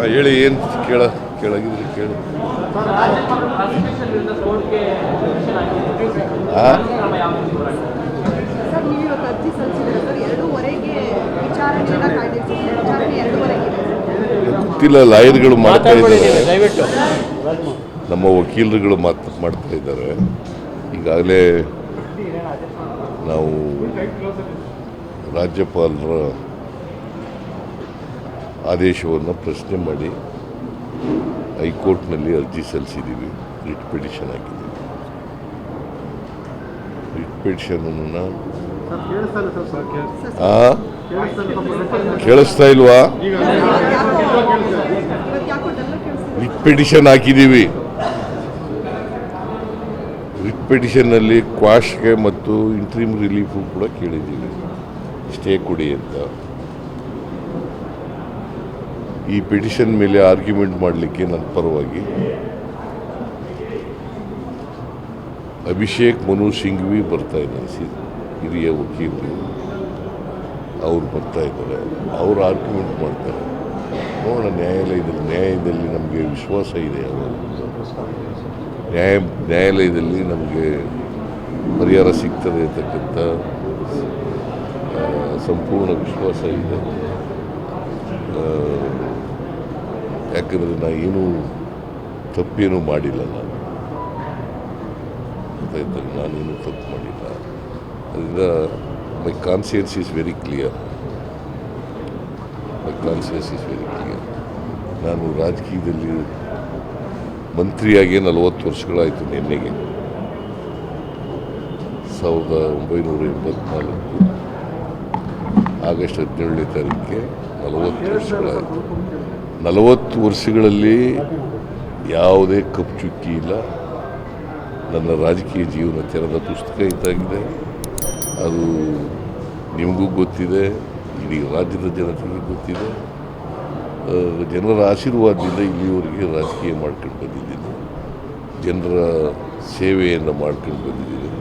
ಹಾಂ ಹೇಳಿ ಏನು ಕೇಳ ಕೇಳಾಗಿದ್ರಿ ಕೇಳಿ. ಗೊತ್ತಿಲ್ಲ ಲಾಯರ್ಗಳು ಮಾಡ್ತಾ ಇದ್ದಾರೆ. ನಮ್ಮ ವಕೀಲರುಗಳು ಮಾತು ಮಾಡ್ತಾ ಇದ್ದಾರೆ. ಈಗಾಗಲೇ ನಾವು ರಾಜ್ಯಪಾಲರ ಆದೇಶವನ್ನು ಪ್ರಶ್ನೆ ಮಾಡಿ ಹೈಕೋರ್ಟ್ನಲ್ಲಿ ಅರ್ಜಿ ಸಲ್ಲಿಸಿದ್ದೀವಿ. ರಿಟ್ ಪಿಟಿಷನ್ ಹಾಕಿದ್ದೀವಿ. ರಿಟ್ ಪಿಟಿಷನನ್ನು ಕೇಳಿಸ್ತಾ ಇಲ್ವಾ? ರಿಟ್ ಪಿಟಿಷನ್ ಹಾಕಿದ್ದೀವಿ. ರಿಟ್ ಪಿಟಿಷನ್ನಲ್ಲಿ ಕ್ವಾಶ್ಗೆ ಮತ್ತು ಇಂಟ್ರೀಮ್ ರಿಲೀಫು ಕೂಡ ಕೇಳಿದ್ದೀವಿ. ಸ್ಟೇ ಕೊಡಿ ಅಂತ. ಈ ಪಿಟಿಷನ್ ಮೇಲೆ ಆರ್ಗ್ಯುಮೆಂಟ್ ಮಾಡಲಿಕ್ಕೆ ನನ್ನ ಪರವಾಗಿ ಅಭಿಷೇಕ್ ಮನು ಸಿಂಘ್ವಿ ಬರ್ತಾ ಇದ್ದಾರೆ. ಹಿರಿಯ ವಕೀಲರು. ಅವ್ರು ಬರ್ತಾ ಇದ್ದಾರೆ. ಅವರು ಆರ್ಗ್ಯುಮೆಂಟ್ ಮಾಡ್ತಾರೆ. ನೋಡೋಣ, ನ್ಯಾಯಾಲಯದಲ್ಲಿ, ನ್ಯಾಯದಲ್ಲಿ ನಮಗೆ ವಿಶ್ವಾಸ ಇದೆ ಅವರು ನ್ಯಾಯ, ನ್ಯಾಯಾಲಯದಲ್ಲಿ ನಮಗೆ ಪರಿಹಾರ ಸಿಗ್ತದೆ ಅಂತಕ್ಕಂಥ ಸಂಪೂರ್ಣ ವಿಶ್ವಾಸ ಇದೆ. ಯಾಕಂದರೆ ನಾ ಏನೂ ತಪ್ಪೇನೂ ಮಾಡಿಲ್ಲ ನಾನು ಗೊತ್ತಾಯ್ತಲ್ಲ ನಾನೇನು ತಪ್ಪು ಮಾಡಿಲ್ಲ. ಅದರಿಂದ my conscience is very clear my conscience is very clear ನಾನು ರಾಜಕೀಯದಲ್ಲಿ ಮಂತ್ರಿಯಾಗಿ ನಲವತ್ತು ವರ್ಷಗಳಾಯಿತು ನಿನ್ನೆಗೆ. ಸಾವಿರದ ಒಂಬೈನೂರ ಎಂಬತ್ನಾಲ್ಕು ಆಗಸ್ಟ್ ಹದಿನೇಳನೇ ತಾರೀಕಿಗೆ ನಲವತ್ತು ವರ್ಷಗಳಾಯಿತು. ನಲವತ್ತು ವರ್ಷಗಳಲ್ಲಿ ಯಾವುದೇ ಕಪ್ಪು ಚುಕ್ಕಿ ಇಲ್ಲ. ನನ್ನ ರಾಜಕೀಯ ಜೀವನ ತೆರೆದ ಪುಸ್ತಕ ಇದ್ದಾಗಿದೆ ಅದು ನಿಮಗೂ ಗೊತ್ತಿದೆ, ಇಡೀ ರಾಜ್ಯದ ಜನತೆಗೆ ಗೊತ್ತಿದೆ. ಜನರ ಆಶೀರ್ವಾದದಿಂದ ಇಲ್ಲಿಯವರೆಗೆ ರಾಜಕೀಯ ಮಾಡ್ಕೊಂಡು ಬಂದಿದ್ದೀನಿ. ಜನರ ಸೇವೆಯನ್ನು ಮಾಡ್ಕೊಂಡು ಬಂದಿದ್ದೀನಿ.